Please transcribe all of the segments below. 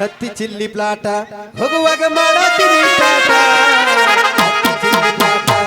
ಹತ್ತಿ ಚಿಲ್ಲಿ ಪ್ಲಾಟ. ಹೋಗುವಾಗ ಮಾಡತ್ತೀನಿ ಪ್ಲಾಟ. ಹತ್ತಿ ಚಿಲ್ಲಿ ಪ್ಲಾಟ.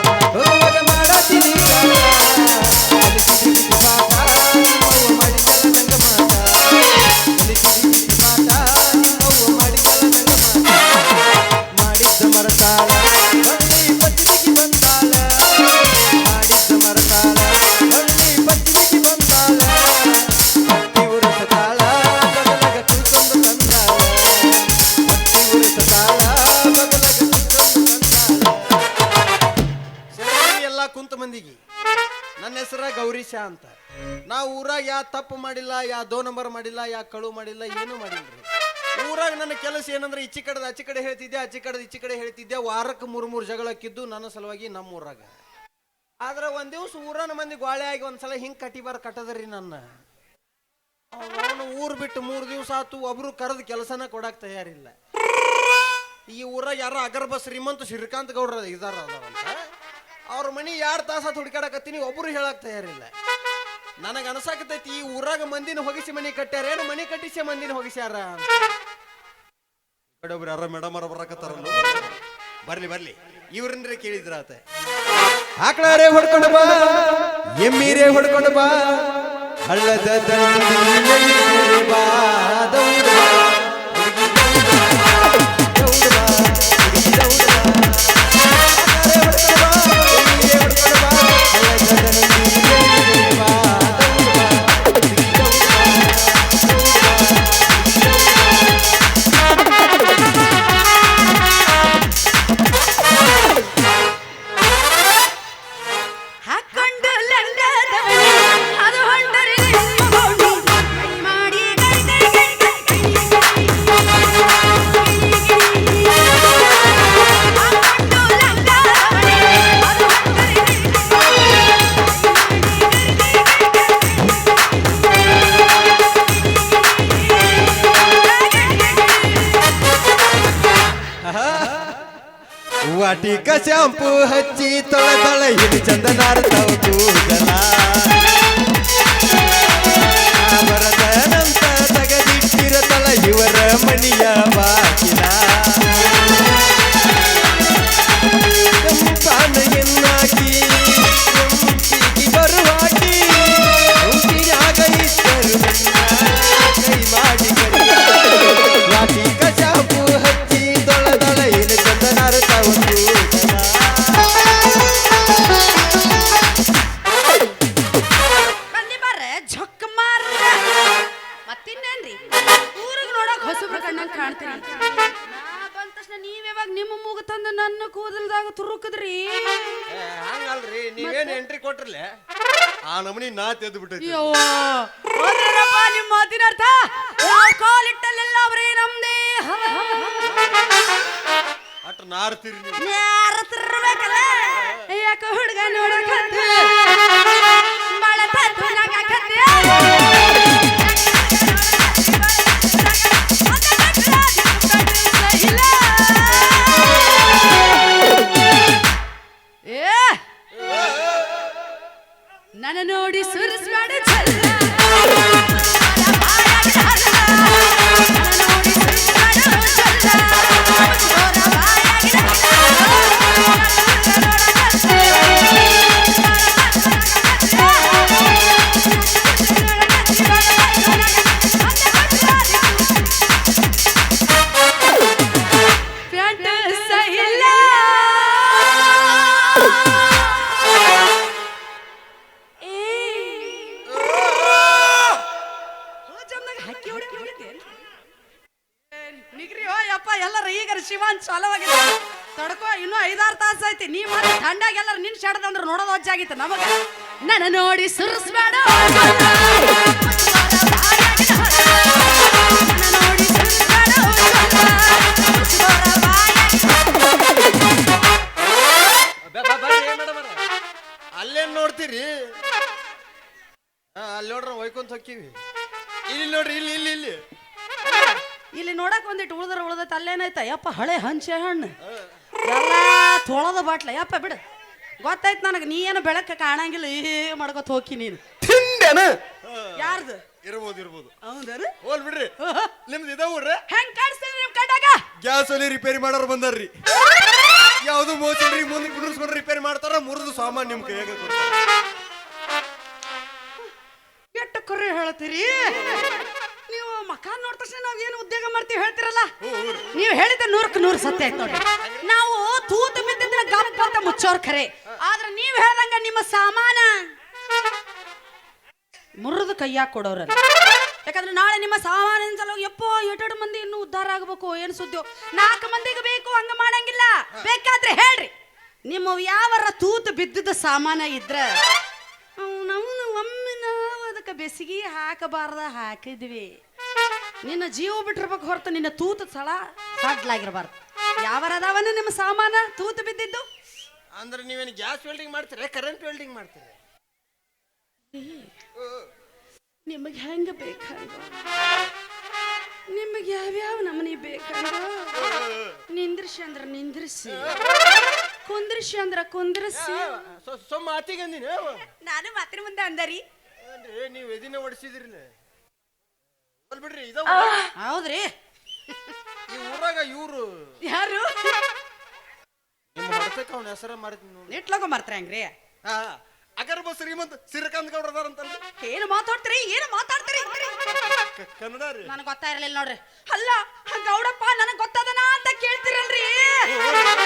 ಮಾಡಿಲ್ಲ, ಯಾ ದೋ ನಂಬರ್ ಮಾಡಿಲ್ಲ, ಯಾ ಕಳು ಮಾಡಿಲ್ಲ, ಏನೂ ಮಾಡಿಲ್ರಿ. ಊರಾಗ ನನ್ನ ಕೆಲಸ ಏನಂದ್ರೆ ಈಚೆ ಕಡೆದ ಆಚೆ ಕಡೆ ಹೇಳ್ತಿದ್ದೆ, ಆಚೆ ಕಡೆದ ಈಚೆ ಕಡೆ ಹೇಳ್ತಿದ್ದೆ, ವಾರಕ್ಕೆ ಮೂರು ಮೂರು ಜಗಳಕ್ಕಿದ್ದು ನನ್ನ ಸಲುವಾಗಿ ನಮ್ಮ ಊರಾಗ. ಆದ್ರೆ ಒಂದ್ ದಿವ್ಸ ಊರನ ಮಂದಿ ಗಾಳಿ ಆಗಿ ಒಂದ್ಸಲ ಹಿಂಗ್ ಕಟಿಬಾರ ಕಟ್ಟದ್ರಿ ನನ್ನ. ಅವನು ಊರ್ ಬಿಟ್ಟು ಮೂರು ದಿವಸ ಆತು, ಒಬ್ರು ಕರೆದ ಕೆಲಸನ ಕೊಡಕ್ ತಯಾರಿಲ್ಲ. ಈ ಊರಾಗ ಯಾರೋ ಅಗರ್ಭ ಶ್ರೀಮಂತ ಶ್ರೀಕಾಂತ್ ಗೌಡ್ರ ಇದಾರ ಅವ್ರ ಮನಿ ಎರಡು ತಾಸ ಹುಡುಕಾಡಕತ್ತೀನಿ ಒಬ್ರು ಹೇಳಕ್ ತಯಾರಿಲ್ಲ. ನನಗೆ ಅನಸಾಕತೈತಿ ಈ ಊರಾಗ ಮಂದಿನ ಹೊಗಿಸಿ ಮನಿ ಕಟ್ಟ್ಯಾರ ಏನು ಮನಿ ಕಟ್ಟಿಸಿ ಮಂದಿನ ಹೊಗಿಸ್ಯಾರ? ಕಡೆ ಒಬ್ರು ಯಾರ ಮೇಡಮ್ ಅವ್ರ ಬರಕತ್ತಾರ ಬರ್ಲಿ ಬರ್ಲಿ. ಇವ್ರನ್ರೆ ಕೇಳಿದ್ರ ಆತ. ಆಕಳಾರೆ ಹೊಡ್ಕೊಂಡು ಬಾ ಎಮ್ಮೀರೆ ಹೊಡ್ಕೊಂಡು ಬಾ. ಹಳ್ಳದ ಬಾ ಅಟ್ ನಾರ್ತೀರಿ ನೀವು? ಯಾರ ತಿರ್ಬೇಕಲ್ಲ ಯಾಕ ಹುಡುಗ ನೋಡಕತ್ತ ಮಳೆ ತತ್ತು ನಗಕತ್ತ ಚಾಲವಾಗಿದೆ. ತಡ್ಕೋ, ಇನ್ನೂ ಐದಾರು ತಾಸು ಐತಿ. ನೀ ಥಂಡಾಗ ಎಲ್ಲರ ನಿನ್ ಶಡದಂದ್ರೆ ನೋಡೋದು ವಜ್ಜಾಗಿತ್ತು ನಮಗ. ನನ್ನ ನೋಡಿ ಸುರಿಸ್ಬೇಡ. ಅಲ್ಲೇನ್ ನೋಡ್ತೀರಿ? ಅಲ್ಲಿ ನೋಡ್ರ ಒಯ್ಕೊಂತ ಹೋಕ್ಕಿವಿ ಇಲ್ಲಿ ನೋಡ್ರಿ, ಇಲ್ಲಿ ಇಲ್ಲಿ ಇಲ್ಲಿ. ಇಲ್ಲಿ ನೋಡಕ್ ಒಂದಿಟ್ಟು ಉಳ್ದ್ರ ಉಳ್ದೈತೆ ಅಲ್ಲೇನೈತ ಯಪ್ಪ ಹಳೆ ಹಂಚೆ ಹಣ್ಣು. ಎಲ್ಲ ತೊಳದ ಬಾಟ್ಲ. ಯಪ್ಪ ಬಿಡು. ಗೊತ್ತಾಯ್ತು ನನಗೆ ನೀ ಏನು ಬೆಳಕ ಕಾಣಂಗಿಲ್ಲ. ಏ ಮಾಡ್ಕೊತ ಹೋಗಿ ನೀನು. ತಿಂಡೇನ? ಯಾರ್ದು? ಇರ್ಬೋದು ಇರ್ಬೋದು. ಹೌದನು? ಹೋಲ್ ಬಿಡ್ರಿ. ನಿಮ್ದು ಇದ ಊರ್ರಿ? ಹೆಂಗ್ ಕಾಣಿಸ್ತೇನೆ ಗ್ಯಾಸ್ ಅಲ್ಲಿ ರಿಪೇರಿ ಮಾಡೋರು ಬಂದಾರ್ರಿ. ಯಾವುದು ಮೋಸಿಲ್ರಿ ಮುಂದೆ ಕುಂಡ್ರಿಸ್ಕೊಂಡು ರಿಪೇರಿ ಮಾಡ್ತಾರ ಮುರಿದು ಸಾಮಾನ್ ನಿಮ್ ಕೈಯಾಗ ಕೊಡ್ತಾರೆ. ಎಷ್ಟು ಕರೆ ಹೇಳ್ತೀರಿ? ಮಕ ನೋಡಿದ ತಕ್ಷಣ ನಾವ್ ಏನು ಉದ್ಯೋಗ ಮಾಡ್ತೀವಿ ಹೇಳ್ತಿರಲ್ಲ? ನೀವು ಹೇಳಿದ ನೂರಕ್ಕೆ ನೂರು ಸತ್ಯ ಆಯ್ತು ನೋಡಿ. ನಾವು ತೂತು ಬಿದ್ದಿದ್ರೆ ಗಪ್ ಅಂತ ಮುಚ್ಚೋರ್ ಖರೆ. ಆದ್ರೆ ನೀವು ಹೇಳ್ದಂಗ ನಿಮ್ಮ ಸಾಮಾನ. ಮುರಿದು ಕೈಯಾಗ ಕೊಡೋರಲ್ಲ. ಯಾಕಂದ್ರೆ ನಾಳೆ ನಿಮ್ಮ ಸಾಮಾನಿನ ಸಲುವಾಗಿ ಎಪ್ಪೋ ಎಷ್ಟೆರಡು ಮಂದಿ ಇನ್ನೂ ಉದ್ಧಾರ ಆಗ್ಬೇಕು ಏನು ಸುದ್ದಿ ನಾಲ್ಕು ಮಂದಿಗೆ ಬೇಕು ಹಂಗ ಮಾಡಂಗಿಲ್ಲ. ಬೇಕಾದ್ರೆ ಹೇಳ್ರಿ. ನಿಮ್ಮ ಯಾವರ ತೂತು ಬಿದ್ದಿದ್ದ ಸಾಮಾನ ಇದ್ರೆ ನಾವು ಒಮ್ಮೆ ನಾವು ಅದಕ್ಕೆ ಬೆಸಿಗೆ ಹಾಕಬಾರ್ದ ಹಾಕಿದ್ವಿ. ನಿನ್ನ ಜೀವ ಬಿಟ್ಟಿರ್ಬೇಕು ಹೊರತು ನಿನ್ನ ತೂತು ಸಳ ಕಡ್ಲಾಗಿರ್ಬಾರ್ದು. ಯಾವರ ಅದಾವನ ನಿಮ್ಮ ಸಾಮಾನ ತೂತು ಬಿದ್ದಿದ್ದು? ಅಂದ್ರೆ ನೀವೇನು ಗ್ಯಾಸ್ ವೆಲ್ಡಿಂಗ್ ಮಾಡ್ತೀರಾ? ಕರೆಂಟ್ ವೆಲ್ಡಿಂಗ್ ಮಾಡ್ತೀರಾ? ನಿಮಗೆ ಹೆಂಗ ಬೇಕಂಗ ನಿಮಗೆ ಯಾವ್ಯಾವ ನಮನಿ ಬೇಕಂಗ ನಿಂದ್ರಿಸಿ ಅಂದ್ರ ನಿಂದ್ರಿಸಿ. ಕುಂದ್ರಿಸಿ ಅಂದ್ರ ಕುಂದ್ರಿಸಿ. ಸೊ ಮಾತಿಗೆ ಅಂದಿನ ನಾನು ಮಾತಿನ ಮುಂದೆ ಅಂದರಿ. ನೀವು ಎದಿನ ಹೊಡಿಸಿದ್ರಿಲ್ಲ ಅಲ್ ಬಿಡ್ರಿ ಇದ ಹೌದ್ರಿ. ಈ ಊರಾಗ ಇವ್ರು. ಯಾರು? ನಿಮ್ಮ ಹೊಡೆತಕ್ಕೆ ಅವನ ಹೆಸರ ಮಾಡ್ತೀನಿ ನೋಡಿ. ನೆಟ್ಲಾಗ ಮಾರ್ತಾರ ಹೆಂಗ್ರಿ. ಹಾ ಅಗರ್ಬ ಶ್ರೀಮಂತ ಸಿರಕಾಂತ್ ಗೌಡ್ರ ಅದಾರಂತಲ್ರಿ ಏನು ಮಾತಾಡ್ತೀರಿ? ಏನು ಮಾತಾಡ್ತೀರಿ? ಕ- ಕನ್ನಡ ರೀ ನನಗೆ ಗೊತ್ತಾಗಿರ್ಲಿಲ್ಲ ನೋಡ್ರಿ. ಅಲ್ಲ ಆ ಗೌಡಪ್ಪ ನನಗೆ ಗೊತ್ತದನ ಅಂತ ಕೇಳ್ತಿರಲ್ರಿ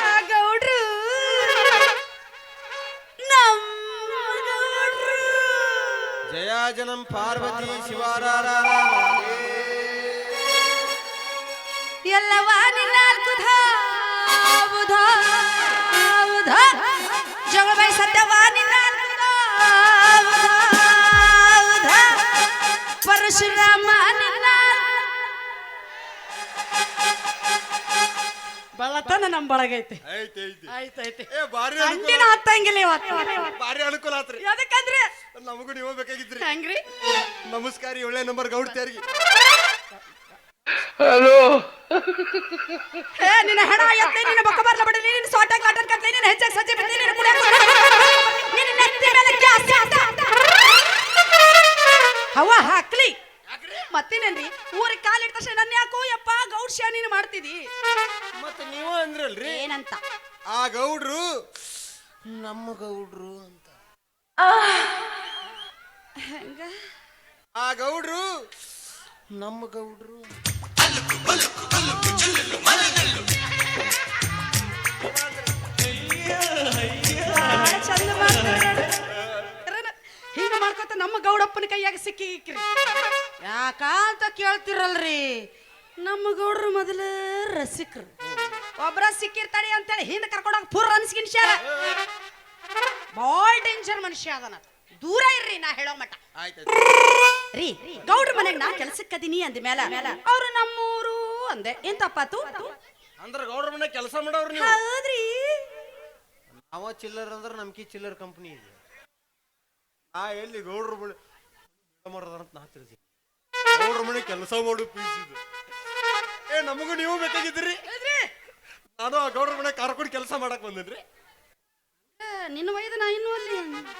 ಆ ಗೌಡ್ರು. ನಮ್ಮ ಗೌಡ್ರು. ಜಯ ಜನಂ ಪಾರ್ವತಿ ಶಿವಾರಾರ ಎಲ್ಲವ ನಿನ್ನಾಲ್ಕು ಧಾವು ಧಾವು ಧಾ. ಜಗಳಬೈ ಸತ್ಯವ ನಿನ್ನಾಲ್ಕು ಧಾವು ಧಾವು ಧಾ. ಪರಶುರಾಮ ನಿನ್ನ ಬಳತನ ನಮ್ ಬಳಗೈತಿ. ಐತೆ ಐತಿ ಆಯ್ತೈತಿ ಏ ಬಾರಿ ಅಂಟಿನ ಅನುಕೂಲ ಹತ್ತಂಗಿಲ್ಲ ಇವತ್ತು. ಬಾರಿ ಅನುಕೂಲ ಆತ್ರಿ. ಯಾಕಂದ್ರೆ ನಮಗೂ ನೀವು ಬೇಕಾಗಿದ್ರಿ. ಹೆಂಗ್ರಿ ನಮಸ್ಕಾರ ಒಳ್ಳೆ ನಂಬರ್ ಗೌಡ್ ತಯಾರಿಗೆ. ಏ ನಿನ್ನ ಹೆಣ ಎತ್ತೆ ನಿನ್ನ ಬಕ್ಕ ಬರ್ಲ ಬಿಡಿ. ನಿನ್ನ ಸೋಟ ಕಾಟನ್ ಕಟ್ಲಿ ನಿನ್ನ ಹೆಚ್ಚಾಗಿ ಸಜ್ಜೆ ಬಿಡ್ಲಿ ನಿನ್ನ ಕುಡಿಯ ನಿನ್ನ ನೆತ್ತಿ ಮೇಲೆ ಗ್ಯಾಸ್ ಹವ ಹಾಕ್ಲಿ. ಮತ್ತೇನೇನ್ರಿ ಊರಿಗೆ ಕಾಲಿಟ್ಟ ತಕ್ಷಣ ನನ್ನ ಯಾಕೋ ಯಪ್ಪ ಗೌಡ್ ನೀನು ಮಾಡ್ತಿದಿ? ಮತ್ತೆ ನೀವು ಅಂದ್ರಲ್ರಿ? ಏನಂತ? ಆ ಗೌಡ್ರು ನಮ್ಮ ಗೌಡ್ರು ಅಂತ. ಹೆಂಗ? ಆ ಗೌಡ್ರು ನಮ್ಮ ಗೌಡ್ರು ಹಿಂಗ ಮಾಡ್ಕೊತ ನಮ್ಮ ಗೌಡಪ್ಪನ ಕೈಯಾಗ ಸಿಕ್ಕಿ ಇಕ್ರಿ ಯಾಕಂತ ಕೇಳ್ತಿರಲ್ರಿ? ನಮ್ಮ ಗೌಡ್ರು ಮೊದಲ ರಸಿಕರು. ಒಬ್ರ ಸಿಕ್ಕಿರ್ತಾಳೆ ಅಂತೇಳಿ ಹಿಂದೆ ಕರ್ಕೊಂಡೋಗಿ ಪೂರ್ ಅನ್ಸ್ಕಿನ್ಸ್ಯಾರ ಭಾಳ ಡೇಂಜರ್ ಮನುಷ್ಯ ಅದನ. ದೂರ ಇರ್ರಿ ನಾ ಹೇಳೋ ಮಟ್ಟ. ರೀ ಗೌಡ್ರ ಮನೆಗೆ ನಾ ಕೆಲಸಕ್ಕೆ ಅದೀನಿ ಅಂದ ಮೇಲೆ ಅವ್ರು ನಮ್ಮೂರು ಅಂದೆ ಏನ್ ತಪ್ಪಾತು? ಅಂದ್ರ ಗೌಡ್ರ ಮನೆ ಕೆಲಸ ಮಾಡೋರು ನೀವು. ಹೌದ್ರಿ. ನಾವ ಚಿಲ್ಲರ್ ಅಂದ್ರ ನಮ್ಕಿ ಚಿಲ್ಲರ್ ಕಂಪನಿ ಇದೆ. ಆ ಎಲ್ಲಿ ಗೌಡ್ರ ಮನೆ ಮಾಡದಾರ ಅಂತ ನಾ ತಿಳಿಸಿ. ಗೌಡ್ರ ಮನೆ ಕೆಲಸ ಮಾಡು ಪೀಸ್ ಇದು. ಏ ನಮಗೂ ನೀವು ಬೇಕಾಗಿದ್ರಿ ನಾನು ಆ ಗೌಡ್ರ ಮನೆ ಕೊಡಿ ಕೆಲಸ ಮಾಡಕ್ ಬಂದಿದ್ರಿ. ಏ, ನಿನ್ನ ವೈದ್ಯ ನಾ ಇನ್ನೂ ಅಲ್ಲಿ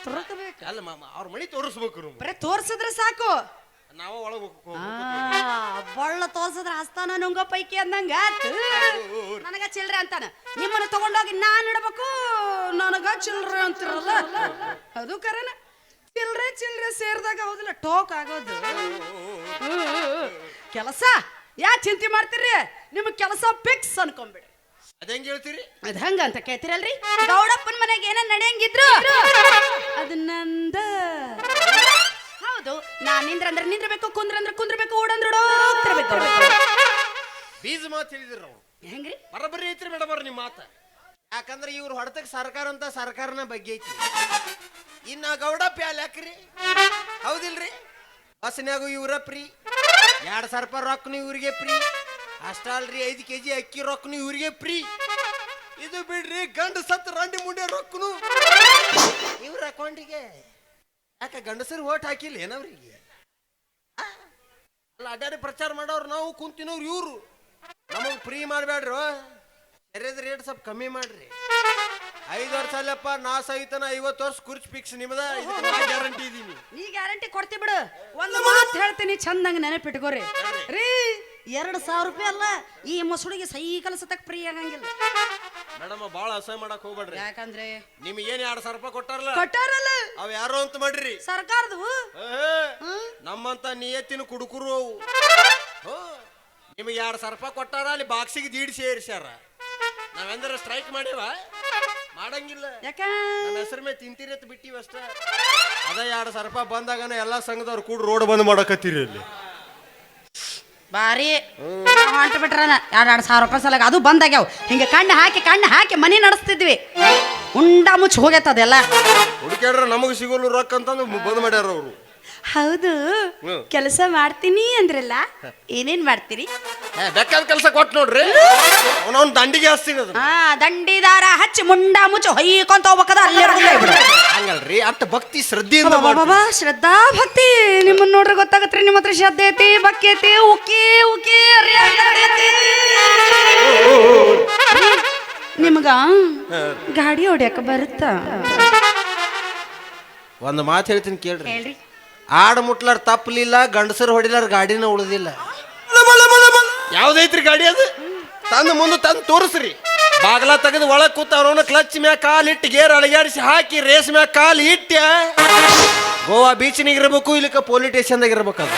ತುರಕಬೇಕು ಅಲ್ಲ ಮಾಮ ಅವ್ರ ಮನೆ ತೋರಿಸ್ಬೇಕು ನೀವು ಬರೇ ತೋರ್ಸಿದ್ರೆ ಸಾಕು. ನಾವ ಒಳಗೆ ಬಳ್ಳ ತೋರ್ಸದ್ರ ಹಸ್ತಾನ ನುಂಗ ಪೈಕಿ ಅಂದಂಗ. ನನಗ ಚಿಲ್ರೆ ಅಂತಾನ. ನಿಮ್ಮನ್ನ ತಗೊಂಡೋಗಿ ನಾನ್ ಇಡಬೇಕು. ನನಗ ಚಿಲ್ರೆ ಅಂತಿರಲ್ಲ. ಅದು ಕರೆನ. ಚಿಲ್ರೆ ಚಿಲ್ರೆ ಸೇರಿದಾಗ ಹೌದಿಲ್ಲ ಟೋಕ್ ಆಗೋದು. ಕೆಲಸ ಯಾ ಚಿಂತೆ ಮಾಡ್ತೀರಿ? ನಿಮ್ ಕೆಲಸ ಫಿಕ್ಸ್ ಅನ್ಕೊಂಬಿಡಿ. ಅದ ಹೆಂಗ್ ಹೇಳ್ತೀರಿ? ಅದ್ ಹಂಗ ಅಂತ ಕೇಳ್ತಿರಲ್ರಿ? ಗೌಡಪ್ಪನ ಮನೆಗೆ ಏನ ನಡೆಯಂಗಿದ್ರು? ಅದು ನಂದ. ಹೌದು ನಾ ನಿಂದ್ರ ಅಂದ್ರೆ ನಿಂದ್ರಬೇಕು ಕುಂದ್ರ ಅಂದ್ರೆ ಕುಂದ್ರಬೇಕು ಓಡಂದ್ರೆ ಓಡೋಗ್ತಿರ್ಬೇಕು ಬೀಜ ಮಾತು ಹೇಳಿದ್ರು ಹೆಂಗ್ರಿ? ಬರಬರಿ ಐತ್ರಿ ಮೇಡಮ್ ಅವ್ರ ನಿಮ್ಮ ಮಾತ. ಯಾಕಂದ್ರೆ ಇವ್ರ ಹೊಡೆತಕ್ಕೆ ಸರ್ಕಾರ ಅಂತ ಸರ್ಕಾರನ ಬಗ್ಗೆ ಐತಿ. ಇನ್ನ ಗೌಡ ಪ್ಯಾಲ್ ಯಾಕ್ರಿ? ಹೌದಿಲ್ರಿ? ಬಸ್ನ್ಯಾಗು ಇವ್ರ ಫ್ರೀ ಎರಡು ಸಾವಿರ ರೂಪಾಯಿ ರೊಕ್ಕನು ಇವ್ರಿಗೆ ಫ್ರೀ ಅಷ್ಟಲ್ರಿ ಐದು ಕೆ ಜಿ ಅಕ್ಕಿ ರೊಕ್ಕನು ಇವ್ರಿಗೆ ಫ್ರೀ ಇದು ಬಿಡ್ರಿ ಗಂಡು ಸತ್ತು ರಂಡಿ ಮುಂಡೆ ರೊಕ್ಕನು ಇವ್ರ ಅಕೌಂಟಿಗೆ. ಯಾಕೆ ಗಂಡಸರು ಓಟ್ ಹಾಕಿಲ್ಲ? ಏನವ್ರಿಗೆ? ಆ? ಅಲ್ಲ ಅಡ್ಡಾಡಿ ಪ್ರಚಾರ ಮಾಡೋರು ನಾವು ಕುಂತಿನವ್ರು ಇವ್ರು. ನಮಗೆ ಫ್ರೀ ಮಾಡಬೇಡ್ರು ಸರಿಯಾದ ರೇಟ್ ಸ್ವಲ್ಪ ಕಮ್ಮಿ ಮಾಡ್ರಿ. ಐದು ವರ್ಷ ಅಲ್ಲಪ್ಪ ನಾ ಸಹಿತನ ಐವತ್ತು ವರ್ಷ ಕುರ್ಚಿ ಫಿಕ್ಸ್ ನಿಮ್ದ. ಗ್ಯಾರಂಟಿ ಇದೀನಿ. ನೀ ಗ್ಯಾರಂಟಿ ಕೊಡ್ತಿ ಬಿಡು. ಒಂದು ಮಾತು ಹೇಳ್ತೀನಿ ಚಂದಂಗ ನೆನಪಿಟ್ಕೋರಿ. ರೀ ಎರಡು ಸಾವಿರ ರೂಪಾಯಿ ಅಲ್ಲ ಈ ಮೊಸಳಿಗೆ ಸೈಕಲ್ ಸತಕ್ ಫ್ರೀ ಆಗಂಗಿಲ್ಲ. ಮೇಡಮ್ ಬಾಳ ಅಸಹ್ಯ ಮಾಡಕ್ ಹೋಗ್ಬೇಡ್ರಿ. ಯಾಕಂದ್ರೆ ನಿಮ್ಗೆ ಏನ್ ಎರಡ್ ಸಾವಿರ ರೂಪಾಯಿ ಕೊಟ್ಟಾರಲ್ಲ? ಕೊಟ್ಟಾರಲ್ಲ. ಅವ್ ಯಾರು ಅಂತ ಮಾಡ್ರಿ? ಸರ್ಕಾರದವು ನಮ್ಮಂತ ನಿಯತ್ತಿನ ಕುಡುಕರು ಅವು. ನಿಮ್ಗೆ ಎರಡ್ ಸಾವಿರ ರೂಪಾಯಿ ಕೊಟ್ಟಾರ ಅಲ್ಲಿ ಬಾಕ್ಸಿಗೆ ದೀಡ್ ಸೇರಿಸ್ಯಾರ. ನಾವೆಂದ್ರೆ ಸ್ಟ್ರೈಕ್ ಮಾಡಿವ? ಮಾಡಂಗಿಲ್ಲ. ಯಾಕ? ಹೆಸರು ಮೇಲೆ ತಿಂತೀರಿ ಅಂತ ಬಿಟ್ಟಿವಿ ಅಷ್ಟ. ಅದ ಎರಡು ಸಾವಿರ ರೂಪಾಯಿ ಬಂದಾಗನ ಎಲ್ಲಾ ಸಂಘದವ್ರು ಕೂಡ ರೋಡ್ ಬಂದ್ ಮಾಡಕತ್ತೀರಿ ಅಲ್ಲಿ. ಬಾರಿ. ಹೊಂಟ ಬಿಟ್ರನ. ಎರಡು ಎರಡು ಸಾವಿರ ರೂಪಾಯಿ ಸಲಗ. ಅದು ಬಂದಾಗ್ಯಾವ. ಹಿಂಗೆ ಕಣ್ಣು ಹಾಕಿ ಕಣ್ಣು ಹಾಕಿ ಮನೆ ನಡೆಸ್ತಿದ್ವಿ. ಉಂಡ ಮುಚ್ಚಿ ಹೋಗೈತದೆಲ್ಲ ಹುಡುಕ್ಯಾಡ್ರ ನಮಗೆ ಸಿಗೋಲ್ಲ ರೊಕ್ಕ ಅಂತಂದು ಬಂದ್ ಮಾಡ್ಯಾರ ಅವರು. ಹೌದು. ಹ್ಮ್. ಕೆಲಸ ಮಾಡ್ತೀನಿ ಅಂದ್ರಲ್ಲ ಏನೇನ್ ಮಾಡ್ತೀರಿ? ಬೇಕಾದ ಕೆಲಸ ಕೊಟ್ಟು ನೋಡ್ರಿ. ಅವನವ್ನ ದಂಡಿಗೆ ಹಚ್ತೀನಿ ಅದನ್ನ. ಹಾ ದಂಡಿದಾರ ಹಚ್ಚಿ ಮುಂಡ ಮುಚ್ಚಿ ಹೊಯ್ಕೊಂತ ಹೋಗ್ಬೇಕದ ಅಲ್ಲೇ. ಹಂಗಲ್ರಿ ಭಕ್ತಿ ಶ್ರದ್ಧೆಯಿಂದ ಬಾಬಾ ಶ್ರದ್ಧಾ ಭಕ್ತಿ ನಿಮ್ಮನ್ನ ನೋಡ್ರಿ ಗೊತ್ತಾಗತ್ರಿ ನಿಮ್ಮ ಹತ್ರ ಶ್ರದ್ಧೆ ಐತಿ ಭಕ್ತಿ ಐತಿ ಉಕ್ಕಿ ಉಕ್ಕಿ. ನಿಮ್ಗ ಗಾಡಿ ಹೊಡ್ಯಾಕ ಬರುತ್ತಾ? ಒಂದು ಮಾತು ಹೇಳ್ತೀನಿ ಕೇಳ್ರಿ. ಹೇಳ್ರಿ. ಆಡ್ ಮುಟ್ಲಾರ ತಪ್ಪಲಿಲ್ಲ ಗಂಡಸರು ಹೊಡಿಲಾರ ಗಾಡಿನ ಉಳಿದಿಲ್ಲ. ಯಾವ್ದೈತ್ರಿ ಗಾಡಿ ಅದು? ತಂದು ಮುಂದೆ ತಂದು ತೋರಿಸ್ರಿ. ಬಾಗ್ಲ ತೆಗೆದು ಒಳಗೆ ಕೂತ ಅವ್ರವನ ಕ್ಲಚ್ ಮ್ಯಾಗ ಕಾಲ್ ಇಟ್ಟು ಗೇರ್ ಅಳಗಾಡಿಸಿ ಹಾಕಿ ರೇಸ್ ಮ್ಯಾಗ ಕಾಲು ಇಟ್ಟ ಗೋವಾ ಬೀಚ್ನಾಗ ಇರ್ಬೇಕು ಇಲ್ಲಿಕ ಪೊಲೀಸ್ ಸ್ಟೇಷನ್ದಾಗ ಇರ್ಬೇಕು ಅದು.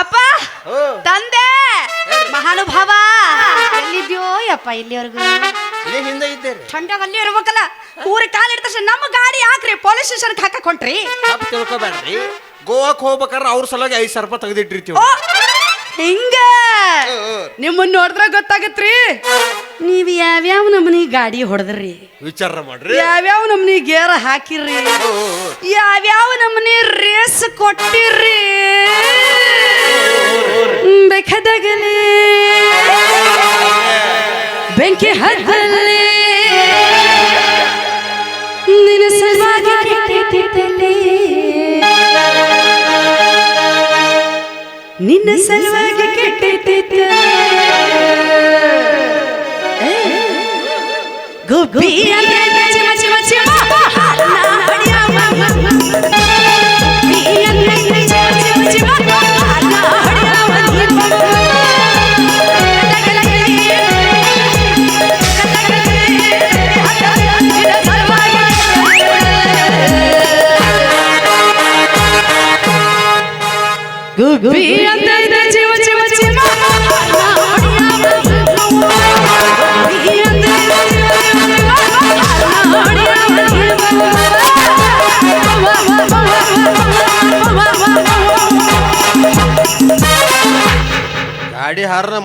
ಅಪ್ಪ ತಂದೆ ಮಹಾನುಭಾವ ಎಲ್ಲಿದ್ಯೋ ಅಪ್ಪ ಇಲ್ಲಿವರೆಗೂ. ಇಲ್ಲೇ ಹಿಂದೆ ಇದ್ದೇರಿ. ಅಲ್ಲಿ ಇರ್ಬೇಕಲ್ಲ. ಊರಿಗೆ ಕಾಲಿಡ್ದ ತಕ್ಷಣ ನಮ್ಮ ಗಾಡಿ ಹಾಕ್ರಿ ಪೊಲೀಸ್ ಸ್ಟೇಷನ್ ಹಾಕಕ್ ಹೊಂಟ್ರಿ. ತಪ್ಪು ತಿಳ್ಕೊಬೇಡ್ರಿ. ಗೋವಾಕ್ ಹೋಗ್ಬೇಕಾದ್ರೆ ಅವ್ರ ಸಲುವಾಗಿ ಐದು ಸಾವಿರ ರೂಪಾಯಿ ತೆಗೆದಿಟ್ಟಿರ್ತೀವಿ ಓ ಹಿಂಗ? ನಿಮ್ಮನ್ನ ನೋಡಿದ್ರ ಗೊತ್ತಾಗತ್ರಿ. ನೀವ್ ಯಾವ್ಯಾವ ನಮನಿ ಗಾಡಿ ಹೊಡೆದ್ರಿ? ವಿಚಾರ ಮಾಡ್ರಿ. ಯಾವ್ಯಾವ ನಮ್ನಿ ಗೇರ್ ಹಾಕಿರ್ರಿ? ಯಾವ್ಯಾವ ನಮ್ನಿ ರೇಸ್ ಕೊಟ್ಟಿರ್ರಿ? ಬೇಕಾದಾಗಲೇ. ಬೆಂಕಿ ಹತ್ತಲ್ಲಿ. ನಿನ್ನ ಸಲುವಾಗಿ ಕೆಟ್ಟಿದ್ದಲ್ಲಿ ನಿನ್ನ ಸಲುವಾಗಿ ಕೆಟ್ಟಿದ್ದ ಗುಬ್ಬಿ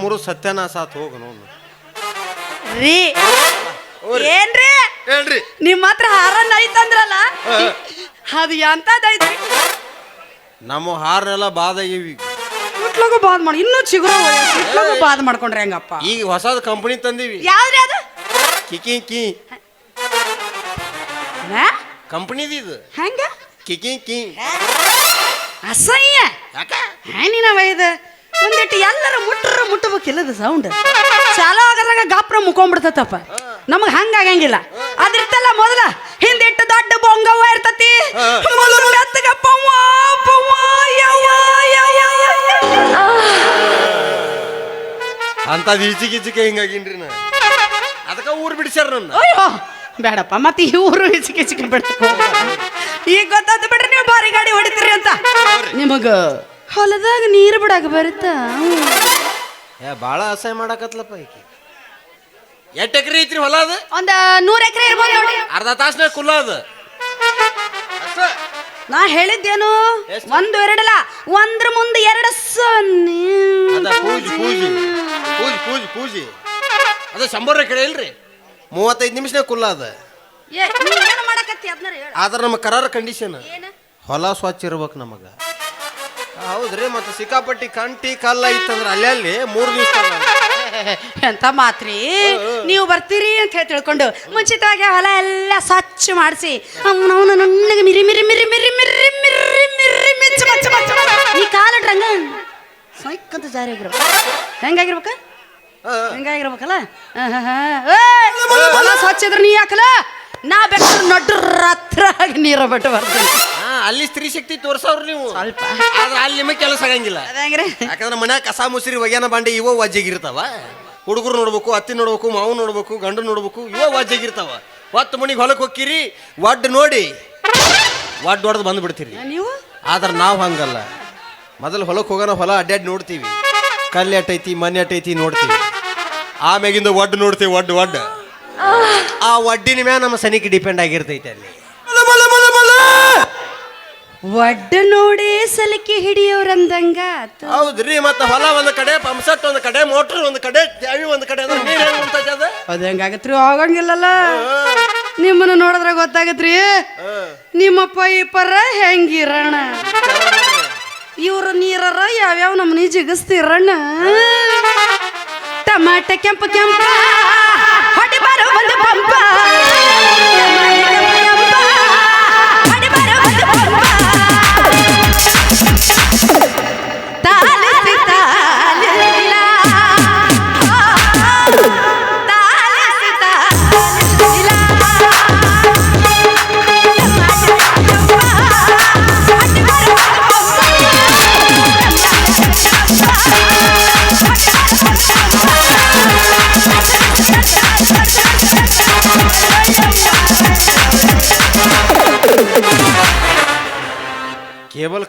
ಮೂರು ಸತ್ಯನಾಶ ಆತ್ ಹೋಗ ನೋಡು. ರೀ ಏನ್ರಿ? ಹೇಳ್ರಿ. ನಿಮ್ಮ ಹತ್ರ ಹಾರನ್ ಐತಂದ್ರಲ್ಲ ಅದು ಎಂತದೈತ್ರಿ ನಮ್ಮ ಹಾರನೆಲ್ಲ ಬಾದ ಇವಿ ಇಟ್ಲಾಗ ಬಾದ್ ಮಾಡಿ ಇನ್ನೂ ಚಿಗುರು ಇಟ್ಲಾಗ ಬಾದ್ ಮಾಡ್ಕೊಂಡ್ರೆ ಹೆಂಗಪ್ಪ? ಈಗ ಹೊಸದ ಕಂಪನಿ ತಂದೀವಿ. ಯಾವ್ದ್ರಿ ಅದು? ಕಿಕಿ ಕಿ ಹಾ? ಕಂಪನಿದ ಇದು. ಹೆಂಗ? ಕಿಕಿ ಕಿ ಅಸಹ್ಯ. ಯಾಕ? ಏನಿನವ ಇದು? ಒಂದಿಟ್ಟು ಎಲ್ಲರ ಮುಟ್ರ ಮುಟ್ಟಬೇಕಿಲ್ಲದ ಸೌಂಡ್ ಚಾಲೋ ಆಗದಾಗ ಗಾಪ್ರ ಮುಕೊಂಡ್ಬಿಡ್ತೈತಪ್ಪ ನಮಗ್ ಹಂಗ ಆಗಂಗಿಲ್ಲ. ಅದಿರ್ತಲ್ಲ ಮೊದಲ ಹಿಂದಿಟ್ಟು ದೊಡ್ಡ ಬೊಂಗವ್ವ ಇರ್ತತಿ. ಮೊದಲು ಮೆತ್ತಗ ಪವ್ವ, ಪವ್ವ, ಯವ್ವ, ಯವ್ವ. ಅಂತದ್ ಈಚಿಗೆ ಈಚಿಗೆ ಹಿಂಗಾಗಿನ್ರಿ ನಾ ಅದಕ್ಕ ಊರು ಬಿಡಿಸ್ಯಾರ ನನ್ನ. ಅಯ್ಯೋ ಬೇಡಪ್ಪ ಮತ್ತೆ ಈ ಊರು ಹಿಚಿಕೆ ಹಿಚಿಕೆ ಬಿಡ್ತು ಈಗ ಗೊತ್ತಾದ ಬಿಡ್ರಿ ನೀವು ಭಾರಿ ಗಾಡಿ ಹೊಡಿತೀರಿ ಅಂತ. ನಿಮಗ ಹೊಲದಾಗ ನೀರು ಬಿಡಾಕ ಬರುತ್ತ? ಏ ಭಾಳ ಅಸಹ್ಯ ಮಾಡಕತ್ಲಪ್ಪ ಈಕಿ. ಎಷ್ಟು ಎಕರೆ ಐತ್ರಿ ಹೊಲ ಅದು? ಒಂದ ನೂರ್ ಎಕರೆ ಇರ್ಬೋದು ನೋಡಿ. ಅರ್ಧ ತಾಸ್ನಾಗ ಕುಲ್ಲ ಅದು. ಅಷ್ಟೇ. ನಾ ಹೇಳಿದ್ದೇನು ಎಷ್ಟು? ಒಂದು ಎರಡಲ್ಲ ಒಂದ್ರ ಮುಂದೆ ಎರಡು ಸೊನ್ನೆ. ಅದ ಪೂಜಿ ಪೂಜಿ. ಪೂಜಿ ಪೂಜಿ ಪೂಜಿ. ಅದು ಶಂಬರ್ ಎಕರೆ ಇಲ್ರಿ? ಮೂವತ್ತೈದು ನಿಮಿಷನಾಗ ಕುಲ್ಲ ಅದ. ಏ, ನೀ ಏನು ಮಾಡಕತ್ತಿ? ಅದನ್ನ ಹೇಳ. ಆದ್ರೆ ನಮ್ಮ ಕರಾರ ಕಂಡೀಷನ್ ಏನು? ಹೊಲ ಸ್ವಚ್ಛ ಇರ್ಬೇಕು ನಮಗ. ಹೌದ್ರಿ ಮತ್ತೆ ಸಿಕ್ಕಾಪಟ್ಟಿ ಕಂಟಿ ಕಲ್ಲ ಇತ್ತಂದ್ರೆ ಅಲ್ಲಿ ಅಲ್ಲಿ ಮೂರು ದಿವಸ ಎಂತ ಮಾತ್ರಿ? ನೀವು ಬರ್ತೀರಿ ಅಂತ ಹೇಳಿ ತಿಳ್ಕೊಂಡು ಮುಂಚಿತವಾಗಿ ಹೊಲ ಎಲ್ಲ ಸ್ವಚ್ಛ ಮಾಡಿಸಿ ಅವನವನು ನುಣ್ಣಗೆ ಮಿರಿ ಮಿರಿ ಮಿರಿ ಮಿರಿ ಮಿರಿ ಮಿರಿ ಮಿರಿ ಮಿಚ್ಚ ಮಚ್ಚ ಮಚ್ಚ. ಈ ಕಾಲಟ್ರಂಗ ಸೈಕ್ಕಂತ ಜಾರಿ ಆಗಿರ್ಬೇಕು. ಹೆಂಗಾಗಿರ್ಬೇಕ? ಹೆಂಗಾಗಿರ್ಬೇಕಲ್ಲ! ಹೊಲ ಸ್ವಚ್ಛ ಇದ್ರೆ ನೀ ಹಾಕಲ್ಲ ನಾ ಬೇಕಾದ್ರೆ ನಡ್ರ ಹತ್ರ ನೀರು ಬಿಟ್ಟು ಬರ್ತೀನಿ. ಅಲ್ಲಿ ಸ್ತ್ರೀ ಶಕ್ತಿ ತೋರ್ಸವ್ರು ನೀವು. ಸ್ವಲ್ಪ. ಆದ್ರೆ ಅಲ್ಲಿ ನಿಮಗೆ ಕೆಲಸ ಆಗಂಗಿಲ್ಲ. ಅದಂಗ್ರಿ. ಯಾಕಂದ್ರೆ ಮನ್ಯಾಗ ಕಸ ಮುಸಿರಿ ಒಗ್ಯಾನ ಬಾಂಡೆ ಇವ ವಾಜ್ಯಾಗಿರ್ತಾವ ಹುಡುಗರು ನೋಡ್ಬೇಕು ಅತ್ತಿ ನೋಡ್ಬೇಕು ಮಾವು ನೋಡ್ಬೇಕು ಗಂಡು ನೋಡ್ಬೇಕು ಇವ ವಾಜ್ಯಾಗಿರ್ತಾವ ಒತ್ತು ಮನಿಗೆ ಹೊಲಕ್ಕೆ ಹೋಕ್ಕಿರಿ ಒಡ್ಡು ನೋಡಿ. ಒಡ್ಡು ಹೊಡೆದು ಬಂದ್ಬಿಡ್ತೀರಿ ನೀವು? ಆದ್ರೆ ನಾವು ಹಂಗಲ್ಲ. ಮೊದಲು ಹೊಲಕ್ಕೆ ಹೋಗೋಣ ಹೊಲ ಅಡ್ಡಾಡಿ ನೋಡ್ತೀವಿ. ಕಲ್ಲು ಅಟ್ಟೈತಿ ಮನೆ ಅಟ್ಟೈತಿ ನೋಡ್ತೀವಿ. ಆಮ್ಯಾಗಿಂದ ಒಡ್ಡು ನೋಡ್ತೀವಿ ಒಡ್ಡು ಒಡ್ಡು ಆ. ಒಡ್ಡಿನ ಮ್ಯಾಲ ನಮ್ಮ ಸನಿಕೆ ಡಿಪೆಂಡ್ ಆಗಿರ್ತೈತೆ ಅಲ್ಲಿ. ಒಡ್ಡ ನೋಡಿ ಸಲಿಕೆ ಹಿಡಿಯೋರಂದಂಗ. ಹೌದ್ರಿ ಮತ್ತ ಹೊಲ ಒಂದ್ ಕಡೆ ಪಂಪ್ಸೆಟ್ ಒಂದ್ ಕಡೆ ಮೋಟರ್ ಒಂದ್ ಕಡೆ ಜಾವಿ ಒಂದ್ ಕಡೆ ಅಂದ್ರೆ ನೀರ್ ಹೆಂಗ್ ಉಂಟೈತೆ ಅದು? ಅದ್ ಹೆಂಗಾಗತ್ರಿ ಆಗಂಗಿಲ್ಲಲ್ಲ ನಿಮ್ಮನ್ನ ನೋಡಿದ್ರ ಗೊತ್ತಾಗತ್ರಿ. ನಿಮ್ಮಪ್ಪ ಇಪ್ಪರ ಹೆಂಗಿರಣ? ಇವ್ರ ನೀರರ ಯಾವ್ಯಾವ ನಮ್ಮನಿ ಜಿಗಿಸ್ತಿರಣ್ಣ? ಟಮಾಟ ಕೆಂಪ ಕೆಂಪ ಹೊಡಿ ಬಾರೋ ಒಂದು ಪಂಪ.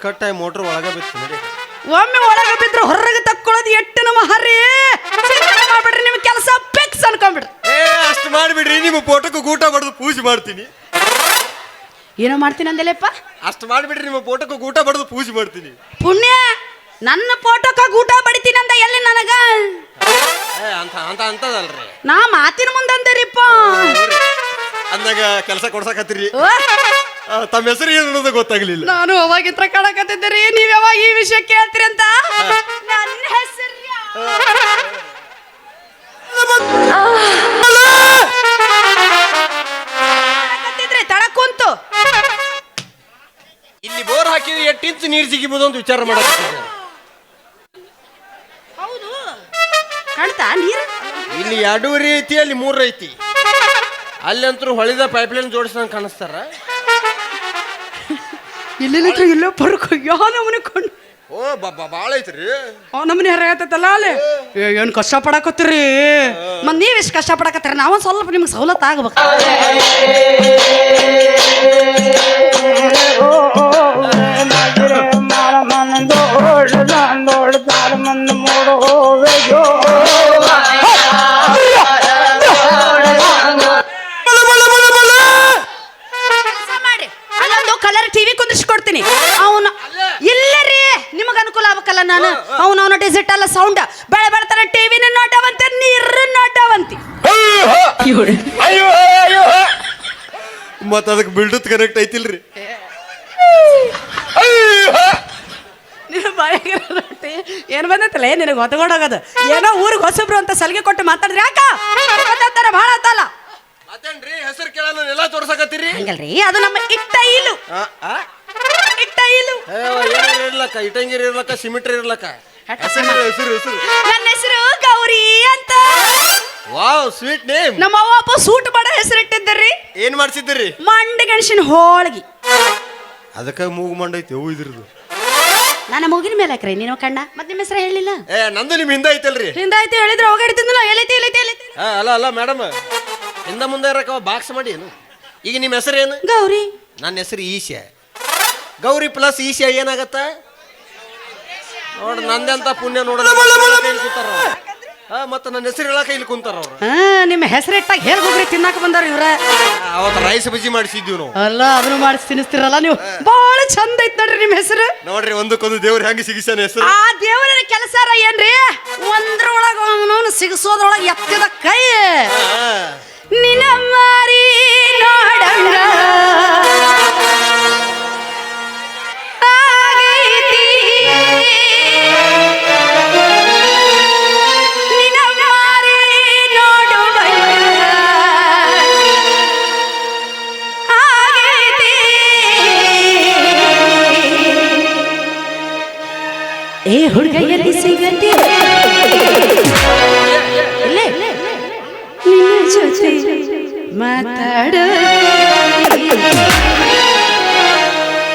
ಕೇಬಲ್ ಕಟ್ ಆಗಿ ಮೋಟ್ರ್ ಒಳಗೆ ಬಿತ್ತು ನೋಡಿ. ಒಮ್ಮೆ ಒಳಗ ಬಿದ್ರೆ ಹೊರಗೆ ತಕ್ಕೊಳ್ಳೋದು ಎಟ್ಟು ನಮ್ಮ ಹರಿ. ಚಿಂತೆ ಮಾಡ್ಬಿಡ್ರಿ ನಿಮ್ ಕೆಲಸ ಫಿಕ್ಸ್ ಅನ್ಕೊಂಡ್ಬಿಡ್ರಿ ಏ ಅಷ್ಟು ಮಾಡ್ಬಿಡ್ರಿ ನಿಮ್ಮ ಫೋಟೋಕ್ಕೆ ಊಟ ಬಡ್ದು ಪೂಜೆ ಮಾಡ್ತೀನಿ. ಏನೋ ಮಾಡ್ತೀನಿ ಅಂದಲೇಪ್ಪ ಅಷ್ಟು ಮಾಡ್ಬಿಡ್ರಿ ನಿಮ್ಮ ಫೋಟೋಕ್ಕೆ ಊಟ ಬಡ್ದು ಪೂಜೆ ಮಾಡ್ತೀನಿ. ಪುಣ್ಯ ನನ್ನ ಫೋಟೋಕ ಊಟ ಬಡಿತೀನಿ ಅಂತ ಎಲ್ಲಿ ನನಗ? ಏ ಅಂತ ಅಂತ ಅಂತದಲ್ರಿ. ನಾ ಮಾತಿನ ಮುಂದಂತೀರಿಪ್ಪ ಅಂದಾಗ ಕೆಲಸ ಕೊಡ್ಸಕತ್ತೀರಿ. ಆ, ತಮ್ಮ ಹೆಸರು ಏನು ಅನ್ನೋದು ಗೊತ್ತಾಗ್ಲಿಲ್ಲ. ನಾನು ಅವಾಗಿತ್ರ ರೀ ನೀವ್ ಯಾವಾಗ ಈ ವಿಷಯ ಕೇಳ್ತೀರಿ ಅಂತ? ನನ್ನ ಹೆಸರು ತಡ ಕುಂತು. ಇಲ್ಲಿ ಬೋರ್ ಹಾಕಿದ್ರೆ ಎಷ್ಟು ಇಂಚು ನೀರು ಸಿಗಿಬೋದು ಅಂತ ವಿಚಾರ ಮಾಡಕತ್ತಿದ್ದೆ ಹೌದು. ಕಾಣ್ತಾ ನೀರು? ಇಲ್ಲಿ ಎರಡೂವರೆ ಐತಿ ಅಲ್ಲಿ ಮೂರು ಐತಿ ಅಲ್ಲಿ ಅಂತೂ ಹೊಳಿದ ಪೈಪ್ಲೈನ್ ಜೋಡಿಸ್ದಂಗೆ ಕಾಣಿಸ್ತಾರ. ಇಲ್ಲಿಲ್ಲ ಇಲ್ಲೋ ಬರ್ಕೊ ಯಾವ ನಮ್ಮನೆ ಕೊಂಡು ಓ ಬಾ ಭಾಳ ಐತ್ರಿ ಆ ನಮ್ಮನೆ ಹರಿಯತ್ತಲ್ಲ ಅಲ್ಲಿ ಏ, ಏನ್ ಕಷ್ಟ ಪಡಕತ್ತೀರಿ ಮತ್ ನೀವ್ ಎಷ್ಟು ಕಷ್ಟ ಪಡಾಕತ್ತೀರಿ ನಾವು ಸ್ವಲ್ಪ ನಿಮ್ಗೆ ಸವಲತ್ತು ಆಗ್ಬೇಕು ಕೆಲಸ ನಾನು ಅವನು ಅವನ ಡಿಜಿಟಲ್ ಸೌಂಡ್ ಬೆಳೆ ಬರ್ತಾನೆ ಟಿವಿನ ನೋಡವಂತೆ ನೀರು ಅಯ್ಯೋ ಮತ್ತ ಅದಕ್ಕೆ ಬಿಲ್ಡತ್ ಕನೆಕ್ಟ್ ಐತಿಲ್ರಿ. ಏನ್ ಬಂದತ್ತಲ್ಲ ರೊಟ್ಟಿ ಏನು ಬಂದೈತಲ್ಲ? ನಿನಗೆ ಹೊತ್ಕೊಂಡೋಗೋದು? ಏನೋ ಊರಿಗೆ ಹೊಸಬ್ರು ಅಂತ ಸಲಿಗೆ ಕೊಟ್ಟು ಮಾತಾಡ್ರಿ ಯಾಕ? ಮಾತಾಡ್ತಾರ ಭಾಳ ಆತಲ್ಲ. ಹೆಸರು ಕೇಳಲ್ಲ ಎಲ್ಲ ತೋರ್ಸಕತ್ತೀರಿ? ಹಂಗಲ್ರಿ ಅದು ನಮ್ಮ ಇಟ್ಟ ಇಲು ಆ, ಆ? ಇಟ್ಟ ಇಲು ಇರ್ಲಕ್ಕ? ಇಟಂಗಿರಿ ಇರ್ಲಕ್ಕ ಸಿಮಿಟ್ರಿ ಇರ್ಲಕ್ಕ? ಹೆಸರು ಹೆಸರು ಹೆಸರು. ನನ್ನ ಹೆಸರು ಗೌರಿ ಅಂತ. ವಾವ್ ಸ್ವೀಟ್ ನೇಮ್ ನಮ್ಮ ಅವ್ವ ಅಪ್ಪ ಸೂಟ್ ಮಾಡೋ ಹೆಸರಿಟ್ಟಿದ್ದರಿ ಏನ್ ಮಾಡ್ಸಿದ್ದೀರಿ? ಮಂಡ ಗಣೇಶನ ಹೋಳ್ಗಿ. ಅದಕ್ಕೆ ಮೂಗು ಮಂಡೈತಿ ಹೂ ಇದ್ರದ್ದು ನನ್ನ ಮೂಗಿನ ಮೇಲೆ ಹಾಕ್ರಿ ನೀನು ಕಣ್ಣ. ಮತ್ತೆ ನಿಮ್ಮ ಹೆಸರು ಹೇಳಿಲ್ಲ? ಏ ನಂದು ನಿಮ್ ಹಿಂದೆ ಐತಲ್ರಿ. ಹಿಂದಾಯ್ತು ಹೇಳಿದ್ರೆ ಹೋಗಾಡ್ತಿದ್ನಲ್ಲ ಎಲೈತಿ ಎಲೈತಿ ಎಲೈತಿ ಆ, ಅಲ್ಲ ಅಲ್ಲ ಮೇಡಮ್ ಹಿಂದ ಮುಂದೆ ಇರಕ್ಕ ಬಾಕ್ಸ್ ಮಾಡಿ ಏನು? ಈಗ ನಿಮ್ಮ ಹೆಸರು ಏನು? ಗೌರಿ. ನನ್ನ ಹೆಸರು ಈಶ್ಯ. ಗೌರಿ ಪ್ಲಸ್ ಈಶಾ ಏನಾಗತ್ತ? ನೋಡ್ ನಂದೆಂತ ಪುಣ್ಯ ಇಲ್ಲಿ ಕೂತಾರ. ಮತ್ತೆ ನನ್ನ ಹೆಸರು ಹೇಳಕ ಇಲ್ಲಿ ಕುಂತಾರ ಅವ್ರು. ಹಾ ನಿಮ್ಮ ಹೆಸರಿಟ್ಟಾಗ ಹೇಳಿ ಹೋಗ್ರಿ ತಿನ್ನಾಕ ಬಂದಾರ ಇವ್ರ. ಅವತ್ತು ರೈಸ್ ಬಜ್ಜಿ ಮಾಡಿಸಿದ್ವಿ ನಾವು. ಅಲ್ಲ ಅದನ್ನು ಮಾಡಿಸಿ ತಿನ್ನಿಸ್ತಿರಲ್ಲ ನೀವು? ಬಹಳ ಚಂದ ಐತ್ ನೋಡ್ರಿ ನಿಮ್ಮ ಹೆಸರು. ನೋಡ್ರಿ ಒಂದಕ್ಕೊಂದು ದೇವ್ರ ಹೆಂಗ್ ಸಿಗಿಸ್ಯಾನ ಹೆಸರು? ಆ ದೇವರ ಕೆಲಸಾರ ಏನ್ರಿ? ಒಂದ್ರೊಳಗ ಅವನು ಸಿಗಿಸೋದ್ರೊಳಗ ಎತ್ತದ ಕೈ. ನಿನ್ನ ಮಾರಿ ನೋಡಂಗ. ಮಾತಾಡ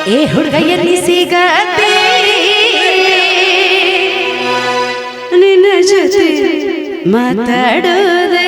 ಏ ಹುಡುಗ ಎಲ್ಲಿ ಸಿಗತ್ತೆ ನಿನ್ನ ಜೊತೆ ಮಾತಾಡೋದೇ.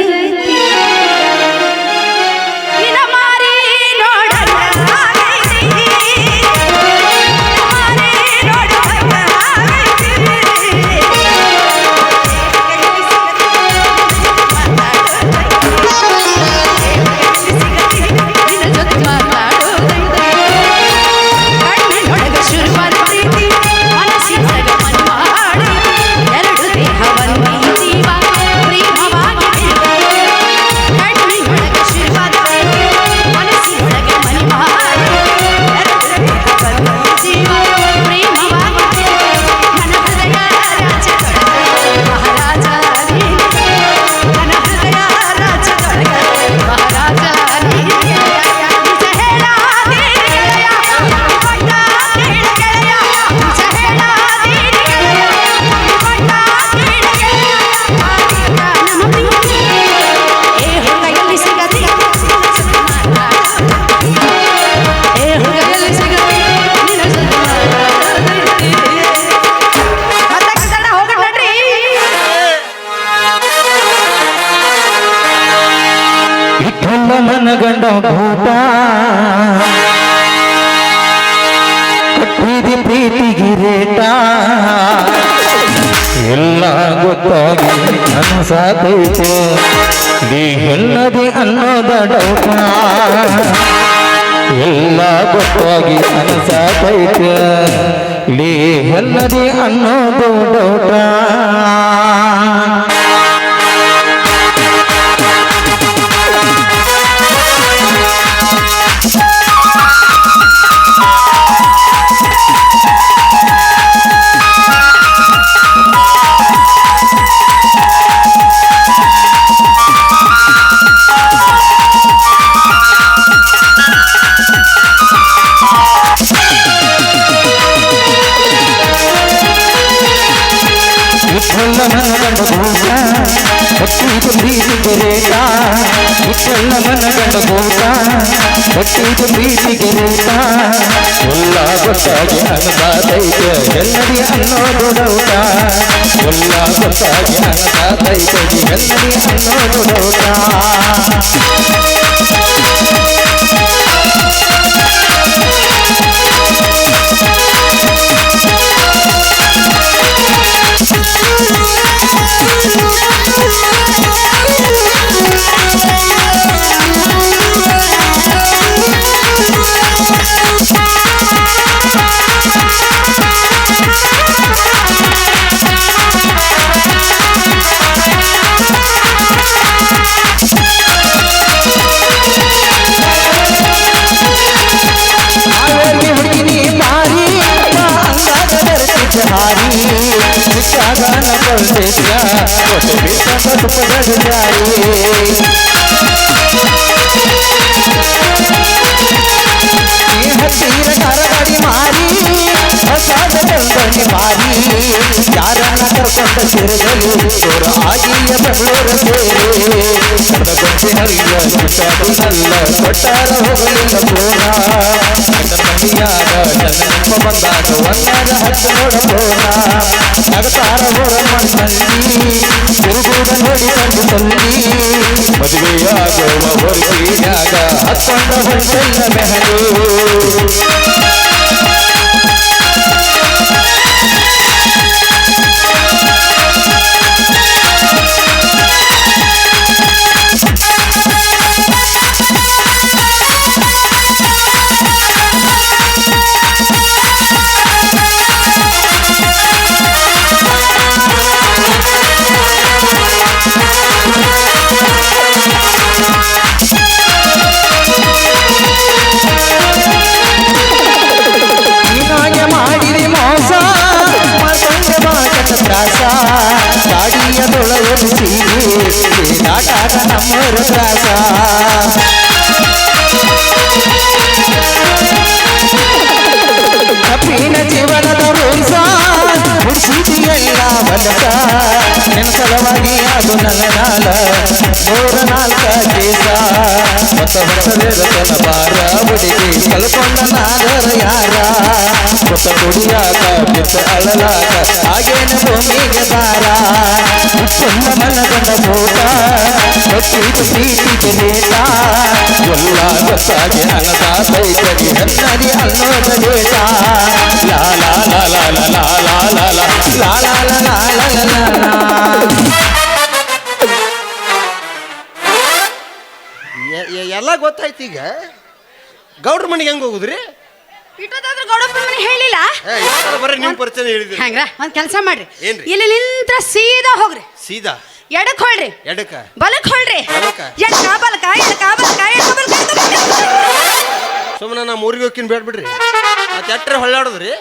ಗೊತ್ತಾಗಿ ಅನ್ಸಾತೈತೆ ಹೆಣ್ಣದಿ ಅನ್ನೋದ ಡೌಟ. ಎಲ್ಲ ಗೊತ್ತಾಗಿ ಅನ್ಸಾತೈತೆ ಹೆಣ್ಣದಿ ಅನ್ನೋದು ಡೌಟ. ರೇಟ ವಿಠಲ್ಲ ಮನಗಂಡ ಭೂತ ಭಕ್ತಿ ಪ್ರೀತಿಗೆ ರೇಟ ಎಲ್ಲ ಗೊತ್ತಾಗಿ ಅನ್ಸಾತೈತೆ ಎಲ್ಲರಿ ಅನ್ನೋದು ಡೌಟ ಎಲ್ಲ ಗೊತ್ತಾಗಿ ಅನ್ಸಾತೈತೆ ಎಲ್ಲರಿ ಅನ್ನೋದು ನಗೊಳ್ತಿದ್ದ ಕೊಟ್ಟು ಬಿಟ್ಟ ಈ ಹತ್ತಿರ ಕರಗಡಿ ಮಾರಿ ಬಂದನಿ ಮಾರಿ, ಯಾರನ್ನ ಕರ್ಕೊಂಡ ದೂರ ಆಗಿಯ ಬೆಂಗಳೂರು ಸೇರಿ. ಕಡದ ಗೊಂಚಿನಲ್ಲ ಕಿತ್ತಾಡುನಲ್ಲ ಕೊಟ್ಟಾರ ಹೋಗಲಿಲ್ಲ ಪೂರ ನನ್ನ ಮಂದಿಯಾಗ ನನ್ನ ನೆನಪ ಬಂದಾಗ ಒಂದಾದ ಹತ್ತು ನೋಡಬೋಣ ನಗತಾರ ಹೊರ ಮಣ್ಣಲ್ಲಿ ತಿರುಗೂಡ ನೋಡಿ ತಲ್ಲಿ ಮದುವೆಯಾಗುವ ಹೊರಗಿಯಾಗ ಹತ್ತೊಂದ ಹೊಂಟೆಲ್ಲ ಮೆಹರು. ಅದು ಮೂರ ನಾಲ್ಕ ಕೇಸ ಹೊಸ ಹೊಸದೇ ಹೊಸದಿರತನ ಬಾರ ಹುಡುಗಿ ಕಲ್ಕೊಂಡ ನಾಗರ ಯಾರ ಹೊಸ ಕುಡಿಯಾಕ ಬಿತ್ತ ಅಳಲಾಕ ಹಾಗೇನ ಭೂಮಿಗೆ ದಾರ ತುಂಬ ಮನಗಂಡ ಭೂತ ಹೊತ್ತಿದು ಪ್ರೀತಿ ರೇಟ ಎಲ್ಲ ಗೊತ್ತಾಗಿ ಹಣದ ಬೈಕರಿ ಹನ್ನರಿ ಅನ್ನೋದ ರೇಟ ಲಾ ಲಾ ಲಾ ಲಾ ಲಾ ಲಾ ಲಾ ಲಾ ಲಾ ಲಾ ಲಾ ಲಾ ಲಾ ಲಾ ಎಲ್ಲ ಗೊತ್ತಾಯ್ತು ಈಗ. ಗೌಡ್ರ ಮನೆಗೆ ಹೆಂಗ್ ಹೋಗುದ್ರಿ? ಇಟ್ಟೋದಾದ್ರೂ ಗೌಡಪ್ಪನ ಮನೆ ಹೇಳಿಲ್ಲ. ಏ, ಇಷ್ಟೆಲ್ಲ ಬರೀ ನಿಮ್ಮ ಪರಿಚಯ ಹೇಳಿದ್ರಿ ಹಂಗ್ರ ಒಂದ್ ಕೆಲಸ ಮಾಡ್ರಿ. ಏನ್ರಿ? ಇಲ್ಲಿ ನಿಂತ್ರ ಸೀದಾ ಹೋಗ್ರಿ. ಸೀದಾ? ಎಡಕ್ ಹೊಳ್ರಿ. ಎಡಕ ಬಲಕ್ ಹೊಳ್ರಿ. ಬಲಕ್ಕ? ಎಡಕ ಬಲಕ ಎಡಕ ಬಲಕ ಎಡಕ ಬಲಕ ಎಡಕ ಬಲಕ. ಸುಮ್ಮನೆ ನಾ ಊರಿಗೆ ಹೋಗಿನ್ ಬೇಡ ಬಿಡ್ರಿ. ಮತ್ತೆ ಎಟ್ರೆ ಹೊಳ್ಳಾಡೋದ್ರಿ?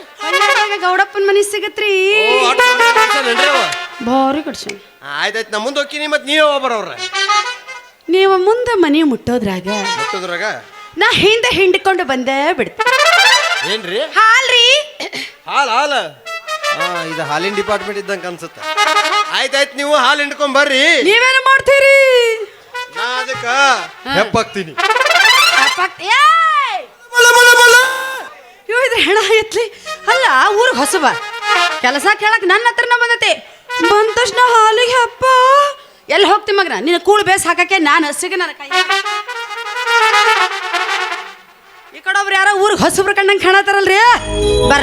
ಗೌಡಪ್ಪನ ಮನೆ ಸಿಗತ್ರಿ. ಓ, ದೊಡ್ಡ function ಏನ್ರಿ ಅವ? ಭಾರಿ ಕಡ್ಸೋಣ ಆಯ್ತಾಯ್ತು ನಾ ಮುಂದೆ ಹೋಗ್ತೀನಿ ಮತ್ತೆ ನೀವೇ ಹೋಗ್ಬರವ್ರ ನೀವು ಮುಂದೆ ಮನೆ ಮುಟ್ಟೋದ್ರಾಗ ಮುಟ್ಟದ್ರಾಗ? ನಾ ಹಿಂದೆ ಹಿಂಡ್ಕೊಂಡು ಬಂದೇ ಬಿಡ್ತೀನಿ ಏನ್ರಿ? ಹಾಲ್ರಿ? ಹಾಲ್ ಹಾಲ್. ಹಾ ಇದು ಹಾಲಿನ ಡಿಪಾರ್ಟ್ಮೆಂಟ್ ಇದ್ದಂಗೆ ಅನ್ಸುತ್ತೆ. ಆಯ್ತಾಯ್ತು ನೀವು ಹಾಲು ಹಿಂಡ್ಕೊಂಡ್ ಬರ್ರಿ. ನೀವೇನು ಮಾಡ್ತೀರಿ? ನಾ ಅದಕ್ಕ ಹೆಪ್ಪಾಗ್ತೀನಿ ಇದ್ರ ಹೆಣ ಎತ್ಲಿ. ಅಲ್ಲ ಊರಿಗೆ ಹೊಸಬ ಕೆಲಸ ಕೇಳಕ್ ನನ್ನ ಹತ್ರನ ಬಂದತೆ. ಬಂದ ತಕ್ಷಣ ಹಾಲಿಗೆ ಅಪ್ಪ ಎಲ್ಲಿ ಹೋಗ್ತಿ ಮಗನ? ನಿನ್ನ ಕೂಳು ಬೇಸ್ ಹಾಕಕ್ಕೆ ನಾನು ಹಸಿಗೆ ನನ್ನ ಕೈ. ಈ ಕಡೆ ಒಬ್ರು ಯಾರೋ ಊರಿಗೆ ಹೊಸಬ್ರು ಕಂಡಂಗೆ ಕಾಣತಾರಲ್ರಿ ಬರ್